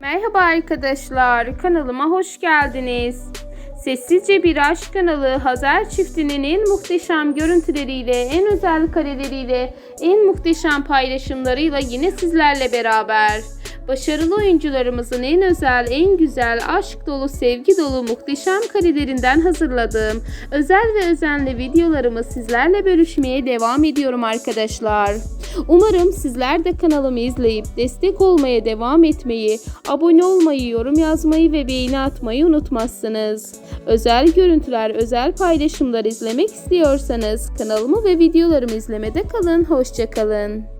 Merhaba arkadaşlar, kanalıma hoş geldiniz. Sessizce Bir Aşk kanalı Hazar çiftinin en muhteşem görüntüleriyle, en özel kareleriyle, en muhteşem paylaşımlarıyla yine sizlerle beraber. Başarılı oyuncularımızın en özel, en güzel, aşk dolu, sevgi dolu muhteşem karelerinden hazırladığım özel ve özenli videolarımı sizlerle bölüşmeye devam ediyorum arkadaşlar. Umarım sizler de kanalımı izleyip destek olmaya devam etmeyi, abone olmayı, yorum yazmayı ve beğeni atmayı unutmazsınız. Özel görüntüler, özel paylaşımlar izlemek istiyorsanız kanalımı ve videolarımı izlemede kalın. Hoşçakalın.